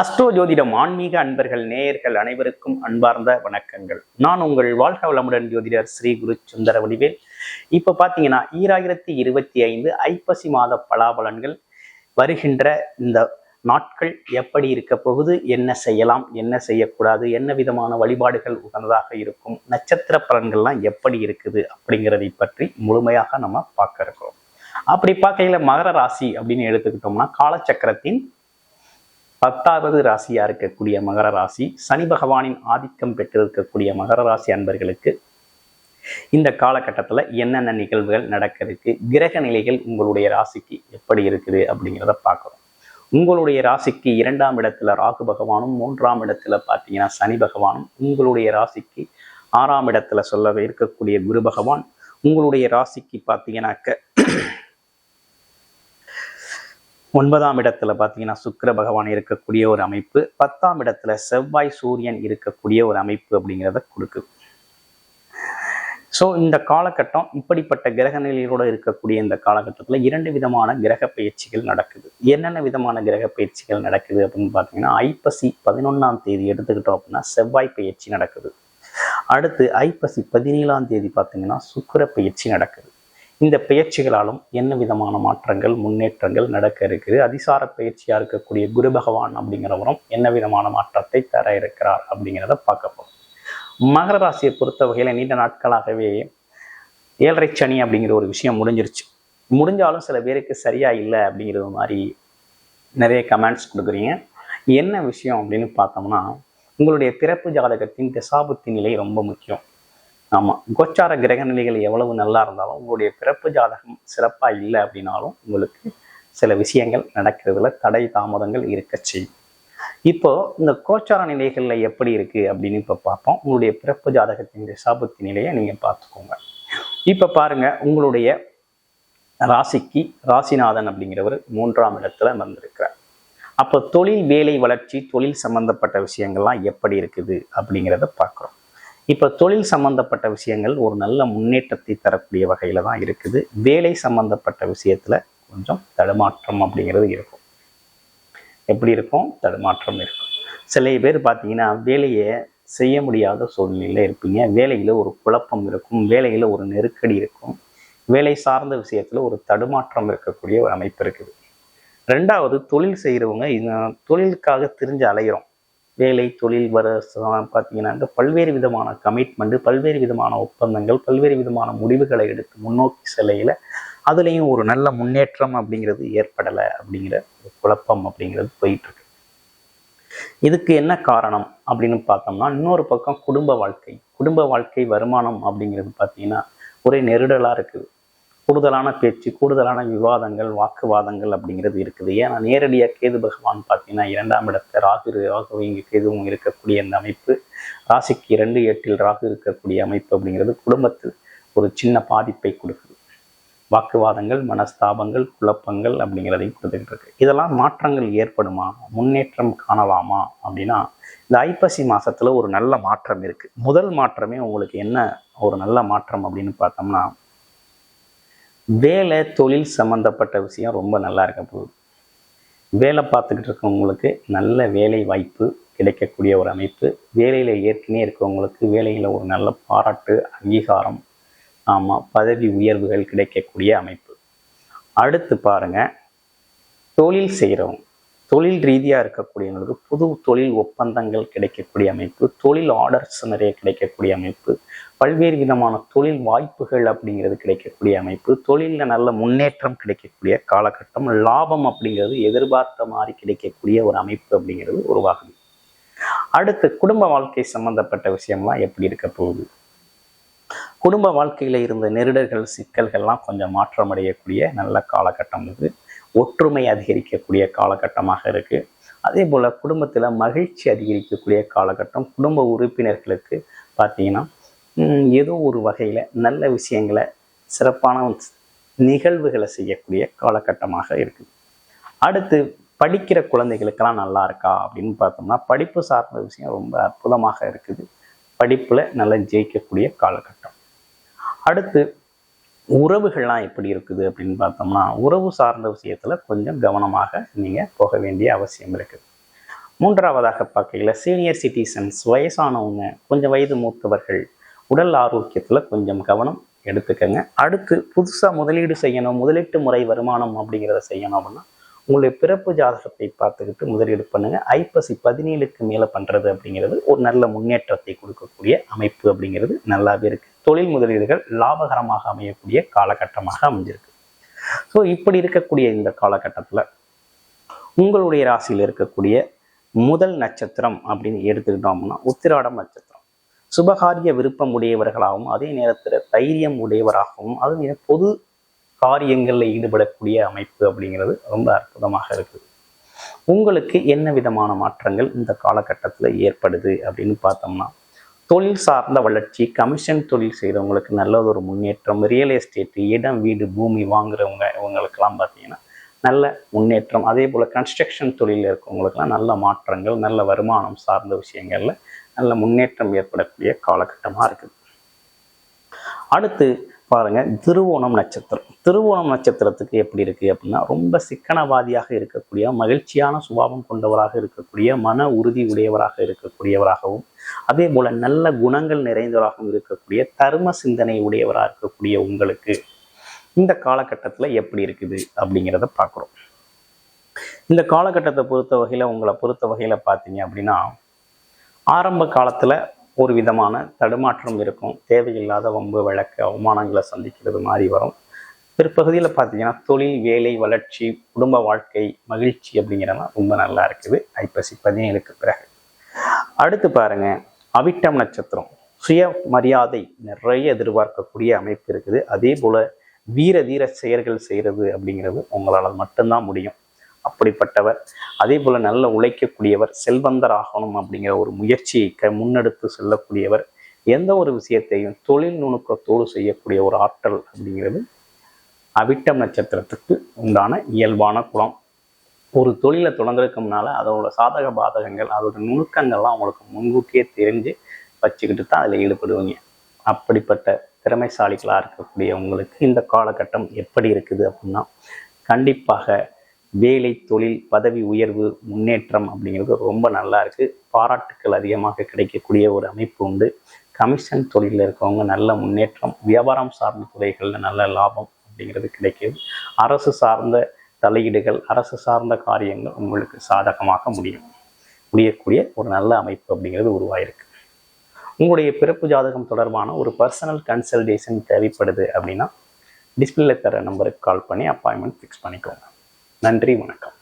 Astro ஜோதிடம் ஆன்மீக அன்பர்கள் நேயர்கள் அனைவருக்கும் அன்பார்ந்த வணக்கங்கள். நான் உங்கள் வாழ்க வளமுடன் ஜோதிடர் ஸ்ரீ குரு சுந்தர வடிவேல். இப்ப பாத்தீங்கன்னா ஈராயிரத்தி இருபத்தி ஐந்து ஐப்பசி மாத பலாபலன்கள் வருகின்ற இந்த நாட்கள் எப்படி இருக்க போகுது என்ன செய்யலாம் என்ன செய்யக்கூடாது என்ன விதமான வழிபாடுகள் உகந்ததாக இருக்கும் நட்சத்திர பலன்கள்லாம் எப்படி இருக்குது அப்படிங்கிறதை பற்றி முழுமையாக நம்ம பார்க்க இருக்கிறோம் அப்படி பார்க்கையில மகர ராசி அப்படின்னு எடுத்துக்கிட்டோம்னா காலச்சக்கரத்தின் பத்தாவது ராசியா இருக்கக்கூடிய மகர ராசி சனி பகவானின் ஆதிக்கம் பெற்றிருக்கக்கூடிய மகர ராசி அன்பர்களுக்கு இந்த காலகட்டத்தில் என்னென்ன நிகழ்வுகள் நடக்கிறதுக்கு கிரக நிலைகள் உங்களுடைய ராசிக்கு எப்படி இருக்குது அப்படிங்கிறத பார்க்குறோம். உங்களுடைய ராசிக்கு இரண்டாம் இடத்துல ராகு பகவானும் மூன்றாம் இடத்துல பார்த்தீங்கன்னா சனி பகவானும் உங்களுடைய ராசிக்கு ஆறாம் இடத்துல சொல்ல இருக்கக்கூடிய குரு பகவான் உங்களுடைய ராசிக்கு பார்த்தீங்கன்னாக்க ஒன்பதாம் இடத்துல பார்த்தீங்கன்னா சுக்கிர பகவான் இருக்கக்கூடிய ஒரு அமைப்பு பத்தாம் இடத்துல செவ்வாய் சூரியன் இருக்கக்கூடிய ஒரு அமைப்பு அப்படிங்கிறத கொடுக்குது. ஸோ இந்த காலகட்டம் இப்படிப்பட்ட கிரக நிலையோடு இருக்கக்கூடிய இந்த காலகட்டத்தில் இரண்டு விதமான கிரக பயிற்சிகள் நடக்குது. என்னென்ன விதமான கிரக பயிற்சிகள் நடக்குது அப்படின்னு பார்த்தீங்கன்னா ஐப்பசி பதினொன்றாம் தேதி எடுத்துக்கிட்டோம் அப்படின்னா செவ்வாய் பயிற்சி நடக்குது. அடுத்து ஐப்பசி பதினேழாம் தேதி பார்த்தீங்கன்னா சுக்கிர பயிற்சி நடக்குது. இந்த பயிற்சிகளாலும் என்ன விதமான மாற்றங்கள் முன்னேற்றங்கள் நடக்க இருக்குது? அதிசார பயிற்சியாக இருக்கக்கூடிய குரு பகவான் அப்படிங்கிறவரும் என்ன விதமான மாற்றத்தை தர இருக்கிறார் அப்படிங்கிறத பார்க்க போகிறோம் மகர ராசியை பொறுத்த வகையில் நீண்ட நாட்களாகவே ஏழரை சனி அப்படிங்கிற ஒரு விஷயம் முடிஞ்சிருச்சு. முடிஞ்சாலும் சில பேருக்கு சரியா இல்லை அப்படிங்கிறது மாதிரி நிறைய கமெண்ட்ஸ் கொடுக்குறீங்க. என்ன விஷயம் அப்படின்னு பார்த்தோம்னா உங்களுடைய பிறப்பு ஜாதகத்தின் திசாபுத்தி நிலை ரொம்ப முக்கியம். ஆமாம் கோச்சார கிரக நிலைகள் எவ்வளவு நல்லா இருந்தாலும் உங்களுடைய பிறப்பு ஜாதகம் சிறப்பாக இல்லை அப்படின்னாலும் உங்களுக்கு சில விஷயங்கள் நடக்கிறதுல தடை தாமதங்கள் இருக்க செய்யும். இப்போ இந்த கோச்சார நிலைகளில் எப்படி இருக்கு அப்படின்னு இப்போ பார்ப்போம். உங்களுடைய பிறப்பு ஜாதகத்தின் சாபத்தி நிலையை நீங்கள் பார்த்துக்கோங்க. இப்போ பாருங்க உங்களுடைய ராசிக்கு ராசிநாதன் அப்படிங்கிறவர் மூன்றாம் இடத்துல வந்திருக்கிறார். அப்போ தொழில் வேலை வளர்ச்சி தொழில் சம்பந்தப்பட்ட விஷயங்கள்லாம் எப்படி இருக்குது அப்படிங்கிறத பார்க்குறோம். இப்போ தொழில் சம்பந்தப்பட்ட விஷயங்கள் ஒரு நல்ல முன்னேற்றத்தை தரக்கூடிய வகையில் தான் இருக்குது. வேலை சம்பந்தப்பட்ட விஷயத்தில் கொஞ்சம் தடுமாற்றம் அப்படிங்கிறது இருக்கும். எப்படி இருக்கும்? தடுமாற்றம் இருக்கும். சில பேர் பார்த்தீங்கன்னா வேலையை செய்ய முடியாத சூழ்நிலையில் இருப்பீங்க. வேலையில் ஒரு குழப்பம் இருக்கும். வேலையில் ஒரு நெருக்கடி இருக்கும். வேலை சார்ந்த விஷயத்தில் ஒரு தடுமாற்றம் இருக்கக்கூடிய ஒரு அமைப்பு இருக்குது. ரெண்டாவது தொழில் செய்கிறவங்க தொழிலுக்காக திரிஞ்சு அலைகிறோம் வேலை தொழில் வர பார்த்தீங்கன்னா பல்வேறு விதமான கமிட்மெண்ட் பல்வேறு விதமான ஒப்பந்தங்கள் பல்வேறு விதமான முடிவுகளை எடுத்து முன்னோக்கி செல்லையில் அதுலேயும் ஒரு நல்ல முன்னேற்றம் அப்படிங்கிறது ஏற்படலை அப்படிங்கிற ஒரு குழப்பம் அப்படிங்கிறது போயிட்டுருக்கு. இதுக்கு என்ன காரணம் அப்படின்னு பார்த்தோம்னா இன்னொரு பக்கம் குடும்ப வாழ்க்கை குடும்ப வாழ்க்கை வருமானம் அப்படிங்கிறது பார்த்தீங்கன்னா ஒரே நெருடலாக இருக்குது. கூடுதலான பேச்சு கூடுதலான விவாதங்கள் வாக்குவாதங்கள் அப்படிங்கிறது இருக்குது. ஏன்னா நேரடியாக கேது பகவான் பார்த்தீங்கன்னா இரண்டாம் இடத்துல ராகு ராகு இங்கே கேதுவும் இருக்கக்கூடிய இந்த அமைப்பு ராசிக்கு இரண்டு எட்டில் ராகு இருக்கக்கூடிய அமைப்பு அப்படிங்கிறது குடும்பத்தில் ஒரு சின்ன பாதிப்பை கொடுக்குது. வாக்குவாதங்கள் மனஸ்தாபங்கள் குழப்பங்கள் அப்படிங்கிறதையும் கொடுத்துக்கிட்டு இருக்கு. இதெல்லாம் மாற்றங்கள் ஏற்படுமா? முன்னேற்றம் காணலாமா? அப்படின்னா இந்த ஐப்பசி மாதத்தில் ஒரு நல்ல மாற்றம் இருக்குது முதல் மாற்றமே உங்களுக்கு என்ன ஒரு நல்ல மாற்றம் அப்படின்னு பார்த்தோம்னா வேலை தொழில் சம்மந்தப்பட்ட விஷயம் ரொம்ப நல்லா இருக்க போகுது. வேலை பார்த்துக்கிட்டு இருக்கவங்களுக்கு நல்ல வேலை வாய்ப்பு கிடைக்கக்கூடிய ஒரு அமைப்பு. வேலையில் ஏற்கனவே இருக்கவங்களுக்கு வேலையில் ஒரு நல்ல பாராட்டு அங்கீகாரம் ஆமாம் பதவி உயர்வுகள் கிடைக்கக்கூடிய அமைப்பு. அடுத்து பாருங்கள் தொழில் செய்கிறவங்க தொழில் ரீதியாக இருக்கக்கூடியவங்களுக்கு புது தொழில் ஒப்பந்தங்கள் கிடைக்கக்கூடிய அமைப்பு தொழில் ஆர்டர்ஸ் நிறைய கிடைக்கக்கூடிய அமைப்பு பல்வேறு விதமான தொழில் வாய்ப்புகள் அப்படிங்கிறது கிடைக்கக்கூடிய அமைப்பு தொழிலில் நல்ல முன்னேற்றம் கிடைக்கக்கூடிய காலகட்டம் லாபம் அப்படிங்கிறது எதிர்பார்த்த மாதிரி கிடைக்கக்கூடிய ஒரு அமைப்பு அப்படிங்கிறது உருவாகுது. அடுத்து குடும்ப வாழ்க்கை சம்பந்தப்பட்ட விஷயம்லாம் எப்படி இருக்க போகுது? குடும்ப வாழ்க்கையில இருந்த நெருடர்கள் சிக்கல்கள்லாம் கொஞ்சம் மாற்றம் அடையக்கூடிய நல்ல காலகட்டம் இது. ஒற்றுமை அதிகரிக்கக்கூடிய காலகட்டமாக இருக்குது அதே போல் குடும்பத்தில் மகிழ்ச்சி அதிகரிக்கக்கூடிய காலகட்டம் குடும்ப உறுப்பினர்களுக்கு பார்த்தீங்கன்னா ஏதோ ஒரு வகையில் நல்ல விஷயங்களை சிறப்பான நிகழ்வுகளை செய்யக்கூடிய காலகட்டமாக இருக்குது அடுத்து படிக்கிற குழந்தைகளுக்கெல்லாம் நல்லா இருக்கா அப்படின்னு பார்த்தோம்னா படிப்பு சார்ந்த விஷயம் ரொம்ப அற்புதமாக இருக்குது. படிப்பில் நல்லா ஜெயிக்கக்கூடிய காலகட்டம். அடுத்து உறவுகள்லாம் எப்படி இருக்குது அப்படின்னு பார்த்தோம்னா உறவு சார்ந்த விஷயத்தில் கொஞ்சம் கவனமாக நீங்கள் போக வேண்டிய அவசியம் இருக்குது. மூன்றாவதாக பார்க்கல சீனியர் சிட்டிசன்ஸ் வயசானவங்க கொஞ்சம் வயது மூத்தவர்கள் உடல் ஆரோக்கியத்தில் கொஞ்சம் கவனம் எடுத்துக்கங்க. அடுத்து புதுசாக முதலீடு செய்யணும் முதலீட்டு முறை வருமானம் அப்படிங்கிறத செய்யணும் அப்படின்னா உங்களுடைய பிறப்பு ஜாதகத்தை பார்த்துக்கிட்டு முதலீடு பண்ணுங்க. ஐப்பசி பதினேழுக்கு மேலே பண்ணுறது அப்படிங்கிறது ஒரு நல்ல முன்னேற்றத்தை கொடுக்கக்கூடிய அமைப்பு அப்படிங்கிறது நல்லாவே இருக்கு. தொழில் முதலீடுகள் லாபகரமாக அமையக்கூடிய காலகட்டமாக அமைஞ்சிருக்கு. ஸோ இப்படி இருக்கக்கூடிய இந்த காலகட்டத்தில் உங்களுடைய ராசியில் இருக்கக்கூடிய முதல் நட்சத்திரம் அப்படின்னு எடுத்துக்கிட்டோம்னா உத்திராடம் நட்சத்திரம். சுபகாரிய விருப்பம் உடையவர்களாகவும் அதே நேரத்தில் தைரியம் உடையவராகவும் அது பொது காரியங்களில் ஈடுபடக்கூடிய அமைப்பு அப்படிங்கிறது ரொம்ப அற்புதமாக இருக்குது. உங்களுக்கு என்ன விதமான மாற்றங்கள் இந்த காலகட்டத்தில் ஏற்படுது அப்படின்னு பார்த்தோம்னா தொழில் சார்ந்த வளர்ச்சி கமிஷன் தொழில் செய்கிறவங்களுக்கு நல்லதொரு ஒரு முன்னேற்றம் ரியல் எஸ்டேட் இடம் வீடு பூமி வாங்குறவங்க இவங்களுக்கெல்லாம் பார்த்தீங்கன்னா நல்ல முன்னேற்றம். அதே போல் கன்ஸ்ட்ரக்ஷன் தொழிலில் இருக்கவங்களுக்கெல்லாம் நல்ல மாற்றங்கள் நல்ல வருமானம் சார்ந்த விஷயங்களில் நல்ல முன்னேற்றம் ஏற்படக்கூடிய காலகட்டமாக இருக்குது. அடுத்து பாருங்க திருவோணம் நட்சத்திரம். திருவோணம் நட்சத்திரத்துக்கு எப்படி இருக்கு அப்படின்னா ரொம்ப சிக்கனவாதியாக இருக்கக்கூடிய மகிழ்ச்சியான சுபாவம் கொண்டவராக இருக்கக்கூடிய மன உறுதி உடையவராக இருக்கக்கூடியவராகவும் அதே போல நல்ல குணங்கள் நிறைந்தவராகவும் இருக்கக்கூடிய தர்ம சிந்தனை உடையவராக இருக்கக்கூடிய உங்களுக்கு இந்த காலகட்டத்தில் எப்படி இருக்குது அப்படிங்கிறத பார்க்குறோம். இந்த காலகட்டத்தை பொறுத்த வகையில் உங்களை பொறுத்த வகையில் பார்த்தீங்க அப்படின்னா ஆரம்ப காலத்தில் ஒரு விதமான தடுமாற்றம் இருக்கும். தேவையில்லாத வம்பு வழக்கு அவமானங்களை சந்திக்கிறது மாதிரி வரும். பிற்பகுதியில் பார்த்தீங்கன்னா தொழில் வேலை வளர்ச்சி குடும்ப வாழ்க்கை மகிழ்ச்சி அப்படிங்கிறதெல்லாம் ரொம்ப நல்லா இருக்குது. ஐப்பசி பதினேழுக்கு பிறகு. அடுத்து பாருங்க அவிட்டம் நட்சத்திரம். சுய மரியாதை நிறைய எதிர்பார்க்கக்கூடிய அமைப்பு இருக்குது. அதே போல வீர தீர செயல்கள் செய்கிறது அப்படிங்கிறது உங்களால் மட்டும்தான் முடியும். அப்படிப்பட்டவர். அதே போல நல்ல உழைக்கக்கூடியவர் செல்வந்தர் ஆகணும் அப்படிங்கிற ஒரு முயற்சியை க முன்னெடுத்து செல்லக்கூடியவர். எந்த ஒரு விஷயத்தையும் தொழில் நுணுக்கத்தோடு செய்யக்கூடிய ஒரு ஆற்றல் அப்படிங்கிறது அவிட்டம் நட்சத்திரத்துக்கு உண்டான இயல்பான குணம். ஒரு தொழிலை தொடங்குறதுக்கு அதோட சாதக பாதகங்கள் அதோட நுணுக்கங்கள்லாம் அவங்களுக்கு முன்கூட்டியே தெரிஞ்சு வச்சுக்கிட்டு தான் அதில் ஈடுபடுவீங்க. அப்படிப்பட்ட திறமைசாலிகளாக இருக்கக்கூடிய உங்களுக்கு இந்த காலகட்டம் எப்படி இருக்குது அப்படின்னா கண்டிப்பாக வேலை தொழில் பதவி உயர்வு முன்னேற்றம் அப்படிங்கிறது ரொம்ப நல்லா இருக்குது பாராட்டுக்கள் அதிகமாக கிடைக்கக்கூடிய ஒரு அமைப்பு உண்டு. கமிஷன் தொழிலில் இருக்கவங்க நல்ல முன்னேற்றம் வியாபாரம் சார்ந்த துறைகளில் நல்ல லாபம் அப்படிங்கிறது கிடைக்கிது. அரசு சார்ந்த தலையீடுகள் அரசு சார்ந்த காரியங்கள் உங்களுக்கு சாதகமாக முடியும். முடியக்கூடிய ஒரு நல்ல அமைப்பு அப்படிங்கிறது உருவாயிருக்கு. உங்களுடைய பிறப்பு ஜாதகம் தொடர்பான ஒரு பர்சனல் கன்சல்டேஷன் தேவைப்படுது அப்படின்னா டிஸ்பிளே தர நம்பருக்கு கால் பண்ணி அப்பாயின்மெண்ட் ஃபிக்ஸ் பண்ணிக்கோங்க. நன்றி வணக்கம்